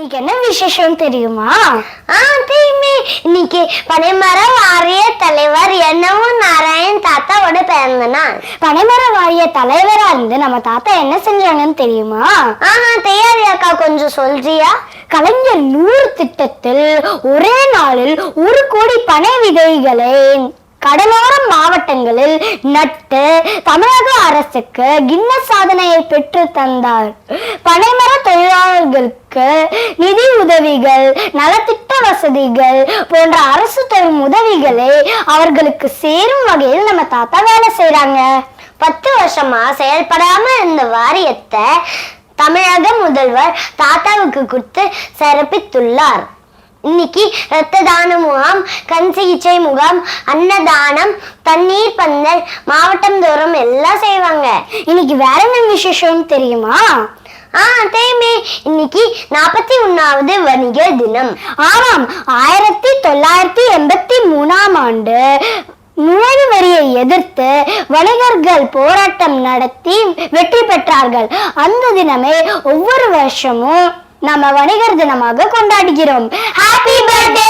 இன்னைக்கு என்ன விசேஷம் தெரியுமா? ஆ தெரியுமே. இன்னைக்கு பனைமர வாரிய தலைவர் என்னவும் நாராயண் தாத்தாவோட பிறந்த நாள். வாரிய தலைவரா இருந்து நம்ம தாத்தா என்ன செஞ்சாங்கன்னு தெரியுமா? ஆஹா தெரியாது அக்கா. கொஞ்சம் சொல்றியா? கலைஞர் நூறு திட்டத்தில் ஒரே நாளில் ஒரு கோடி பனை விதைகளை கடலோர மாவட்டங்களில் நட்டு தமிழக அரசுக்கு கின்னஸ் சாதனையை பெற்று தந்தார். பனைமர தொழிலாளர்களுக்கு நிதி உதவிகள் நலத்திட்ட வசதிகள் போன்ற அரசு தரும் உதவிகளை அவர்களுக்கு சேரும் வகையில் நம்ம தாத்தா வேலை செய்யறாங்க பத்து வருஷமா செயல்படாம இருந்த வாரியத்தை தமிழக முதல்வர் தாத்தாவுக்கு கொடுத்து சிறப்பித்துள்ளார். இன்னைக்கு இரத்த தான முகாம் கண் சிகிச்சை முகாம் அன்னதானம் தண்ணீர் பந்தல் மாவட்டம் தோறும் எல்லாம் செய்வாங்க. இன்னைக்கு வேற என்ன விசேஷம் தெரியுமா? ஆ தேமே இன்னைக்கு நாற்பத்தி ஒன்னாவது வணிக தினம். ஆமாம் ஆயிரத்தி தொள்ளாயிரத்தி எண்பத்தி மூணாம் ஆண்டு நுழைவு வரியை எதிர்த்து வணிகர்கள் போராட்டம் நடத்தி வெற்றி பெற்றார்கள். அந்த தினமே ஒவ்வொரு வருஷமும் நம்ம வணிகர் தினமாக கொண்டாடுகிறோம். Happy birthday